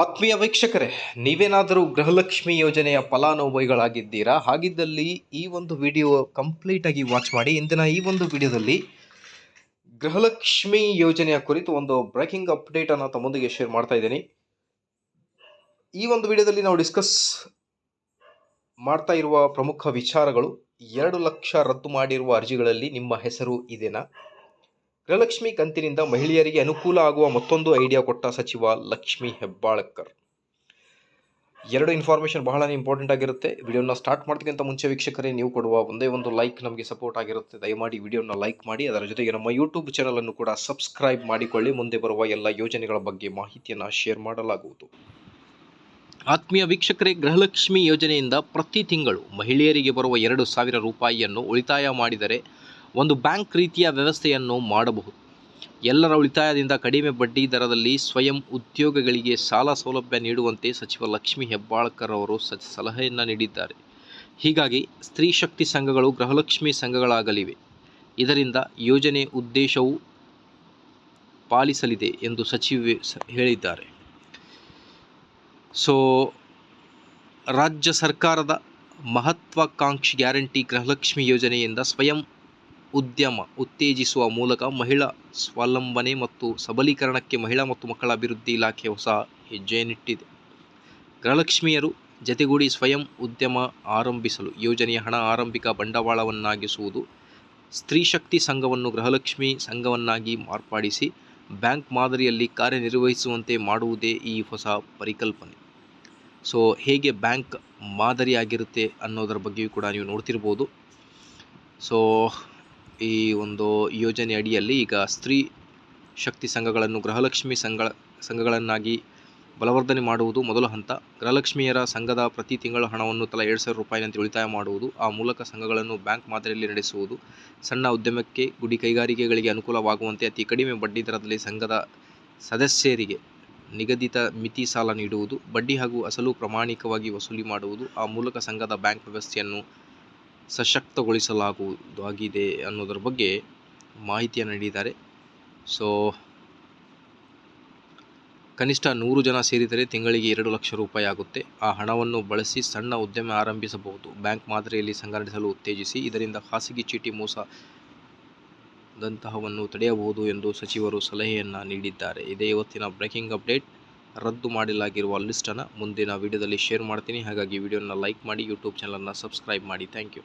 ಆತ್ಮೀಯ ವೀಕ್ಷಕರೇ, ನೀವೇನಾದರೂ ಗೃಹಲಕ್ಷ್ಮಿ ಯೋಜನೆಯ ಫಲಾನುಭವಿಗಳಾಗಿದ್ದೀರಾ? ಹಾಗಿದ್ದಲ್ಲಿ ಈ ಒಂದು ವಿಡಿಯೋ ಕಂಪ್ಲೀಟಾಗಿ ವಾಚ್ ಮಾಡಿ. ಇಂದಿನ ಈ ಒಂದು ವಿಡಿಯೋದಲ್ಲಿ ಗೃಹಲಕ್ಷ್ಮಿ ಯೋಜನೆಯ ಕುರಿತು ಒಂದು ಬ್ರೇಕಿಂಗ್ ಅಪ್ಡೇಟ್ ಅನ್ನು ತಮ್ಮೊಂದಿಗೆ ಶೇರ್ ಮಾಡ್ತಾ ಇದ್ದೀನಿ. ಈ ಒಂದು ವಿಡಿಯೋದಲ್ಲಿ ನಾವು ಡಿಸ್ಕಸ್ ಮಾಡ್ತಾ ಇರುವ ಪ್ರಮುಖ ವಿಚಾರಗಳು, ಎರಡು ಲಕ್ಷ ರದ್ದು ಮಾಡಿರುವ ಅರ್ಜಿಗಳಲ್ಲಿ ನಿಮ್ಮ ಹೆಸರು ಇದೆನಾ? ಗೃಹಲಕ್ಷ್ಮಿ ಕಂತಿನಿಂದ ಮಹಿಳೆಯರಿಗೆ ಅನುಕೂಲ ಆಗುವ ಮತ್ತೊಂದು ಐಡಿಯಾ ಕೊಟ್ಟ ಸಚಿವ ಲಕ್ಷ್ಮಿ ಹೆಬ್ಬಾಳ್ಕರ್. ಎರಡು ಇನ್ಫಾರ್ಮೇಷನ್ ಬಹಳ ಇಂಪಾರ್ಟೆಂಟ್ ಆಗಿರುತ್ತೆ. ವಿಡಿಯೋನ ಸ್ಟಾರ್ಟ್ ಮಾಡೋದಕ್ಕಿಂತ ಮುಂಚೆ ವೀಕ್ಷಕರೇ, ನೀವು ಕೊಡುವ ಒಂದೇ ಒಂದು ಲೈಕ್ ನಮಗೆ ಸಪೋರ್ಟ್ ಆಗಿರುತ್ತೆ. ದಯಮಾಡಿ ವಿಡಿಯೋನ ಲೈಕ್ ಮಾಡಿ, ಅದರ ಜೊತೆಗೆ ನಮ್ಮ ಯೂಟ್ಯೂಬ್ ಚಾನಲನ್ನು ಕೂಡ ಸಬ್ಸ್ಕ್ರೈಬ್ ಮಾಡಿಕೊಳ್ಳಿ. ಮುಂದೆ ಬರುವ ಎಲ್ಲ ಯೋಜನೆಗಳ ಬಗ್ಗೆ ಮಾಹಿತಿಯನ್ನು ಶೇರ್ ಮಾಡಲಾಗುವುದು. ಆತ್ಮೀಯ ವೀಕ್ಷಕರೇ, ಗೃಹಲಕ್ಷ್ಮಿ ಯೋಜನೆಯಿಂದ ಪ್ರತಿ ತಿಂಗಳು ಮಹಿಳೆಯರಿಗೆ ಬರುವ ಎರಡು ಸಾವಿರ ರೂಪಾಯಿಯನ್ನು ಉಳಿತಾಯ ಮಾಡಿದರೆ ಒಂದು ಬ್ಯಾಂಕ್ ರೀತಿಯ ವ್ಯವಸ್ಥೆಯನ್ನು ಮಾಡಬಹುದು. ಎಲ್ಲರ ಉಳಿತಾಯದಿಂದ ಕಡಿಮೆ ಬಡ್ಡಿ ದರದಲ್ಲಿ ಸ್ವಯಂ ಉದ್ಯೋಗಗಳಿಗೆ ಸಾಲ ಸೌಲಭ್ಯ ನೀಡುವಂತೆ ಸಚಿವ ಲಕ್ಷ್ಮಿ ಹೆಬ್ಬಾಳ್ಕರ್ ಅವರು ಸಲಹೆಯನ್ನು ನೀಡಿದ್ದಾರೆ. ಹೀಗಾಗಿ ಸ್ತ್ರೀ ಶಕ್ತಿ ಸಂಘಗಳು ಗೃಹಲಕ್ಷ್ಮಿ ಸಂಘಗಳಾಗಲಿವೆ. ಇದರಿಂದ ಯೋಜನೆ ಉದ್ದೇಶವು ಪಾಲಿಸಲಿದೆ ಎಂದು ಸಚಿವೆ ಹೇಳಿದ್ದಾರೆ. ಸೊ, ರಾಜ್ಯ ಸರ್ಕಾರದ ಮಹತ್ವಾಕಾಂಕ್ಷಿ ಗ್ಯಾರಂಟಿ ಗೃಹಲಕ್ಷ್ಮಿ ಯೋಜನೆಯಿಂದ ಸ್ವಯಂ ಉದ್ಯಮ ಉತ್ತೇಜಿಸುವ ಮೂಲಕ ಮಹಿಳಾ ಸ್ವಾವಲಂಬನೆ ಮತ್ತು ಸಬಲೀಕರಣಕ್ಕೆ ಮಹಿಳಾ ಮತ್ತು ಮಕ್ಕಳ ಅಭಿವೃದ್ಧಿ ಇಲಾಖೆ ಹೊಸ ಹೆಜ್ಜೆಯನ್ನಿಟ್ಟಿದೆ. ಗೃಹಲಕ್ಷ್ಮಿಯರು ಜತೆಗೂಡಿ ಸ್ವಯಂ ಉದ್ಯಮ ಆರಂಭಿಸಲು ಯೋಜನೆಯ ಹಣ ಆರಂಭಿಕ ಬಂಡವಾಳವನ್ನಾಗಿಸುವುದು, ಸ್ತ್ರೀ ಶಕ್ತಿ ಸಂಘವನ್ನು ಗೃಹಲಕ್ಷ್ಮಿ ಸಂಘವನ್ನಾಗಿ ಮಾರ್ಪಡಿಸಿ ಬ್ಯಾಂಕ್ ಮಾದರಿಯಲ್ಲಿ ಕಾರ್ಯನಿರ್ವಹಿಸುವಂತೆ ಮಾಡುವುದೇ ಈ ಹೊಸ ಪರಿಕಲ್ಪನೆ. ಸೊ, ಹೇಗೆ ಬ್ಯಾಂಕ್ ಮಾದರಿಯಾಗಿರುತ್ತೆ ಅನ್ನೋದರ ಬಗ್ಗೆಯೂ ಕೂಡ ನೀವು ನೋಡ್ತಿರ್ಬೋದು. ಸೊ ಈ ಒಂದು ಯೋಜನೆ ಅಡಿಯಲ್ಲಿ ಈಗ ಸ್ತ್ರೀ ಶಕ್ತಿ ಸಂಘಗಳನ್ನು ಗೃಹಲಕ್ಷ್ಮಿ ಸಂಘ, ಸಂಘಗಳನ್ನಾಗಿ ಬಲವರ್ಧನೆ ಮಾಡುವುದು ಮೊದಲ ಹಂತ. ಗೃಹಲಕ್ಷ್ಮಿಯರ ಸಂಘದ ಪ್ರತಿ ತಿಂಗಳ ಹಣವನ್ನು ತಲಾ ಎರಡು ಸಾವಿರ ರೂಪಾಯಿನಂತೆ ಉಳಿತಾಯ ಮಾಡುವುದು, ಆ ಮೂಲಕ ಸಂಘಗಳನ್ನು ಬ್ಯಾಂಕ್ ಮಾದರಿಯಲ್ಲಿ ನಡೆಸುವುದು. ಸಣ್ಣ ಉದ್ಯಮಕ್ಕೆ ಗುಡಿ ಕೈಗಾರಿಕೆಗಳಿಗೆ ಅನುಕೂಲವಾಗುವಂತೆ ಅತಿ ಕಡಿಮೆ ಬಡ್ಡಿ ದರದಲ್ಲಿ ಸಂಘದ ಸದಸ್ಯರಿಗೆ ನಿಗದಿತ ಮಿತಿ ಸಾಲ ನೀಡುವುದು, ಬಡ್ಡಿ ಹಾಗೂ ಅಸಲು ಪ್ರಾಮಾಣಿಕವಾಗಿ ವಸೂಲಿ ಮಾಡುವುದು, ಆ ಮೂಲಕ ಸಂಘದ ಬ್ಯಾಂಕ್ ವ್ಯವಸ್ಥೆಯನ್ನು ಸಶಕ್ತಗೊಳಿಸಲಾಗುವುದಾಗಿದೆ ಅನ್ನೋದರ ಬಗ್ಗೆ ಮಾಹಿತಿಯನ್ನು ನೀಡಿದ್ದಾರೆ. ಸೊ, ಕನಿಷ್ಠ ನೂರು ಜನ ಸೇರಿದರೆ ತಿಂಗಳಿಗೆ ಎರಡು ಲಕ್ಷ ರೂಪಾಯಿ ಆಗುತ್ತೆ. ಆ ಹಣವನ್ನು ಬಳಸಿ ಸಣ್ಣ ಉದ್ಯಮ ಆರಂಭಿಸಬಹುದು. ಬ್ಯಾಂಕ್ ಮಾದರಿಯಲ್ಲಿ ಸಂಘಟಿಸಲು ಉತ್ತೇಜಿಸಿ, ಇದರಿಂದ ಖಾಸಗಿ ಚೀಟಿ ಮೋಸ ದಂತಹವನ್ನು ತಡೆಯಬಹುದು ಎಂದು ಸಚಿವರು ಸಲಹೆಯನ್ನು ನೀಡಿದ್ದಾರೆ. ಇದೇ ಇವತ್ತಿನ ಬ್ರೇಕಿಂಗ್ ಅಪ್ಡೇಟ್. ರದ್ದು ಮಾಡಲಾಗಿರುವ ಲಿಸ್ಟನ್ನು ಮುಂದಿನ ವಿಡಿಯೋದಲ್ಲಿ ಶೇರ್ ಮಾಡ್ತೀನಿ. ಹಾಗಾಗಿ ವಿಡಿಯೋನ ಲೈಕ್ ಮಾಡಿ, ಯೂಟ್ಯೂಬ್ ಚಾನಲನ್ನು ಸಬ್ಸ್ಕ್ರೈಬ್ ಮಾಡಿ. Thank you.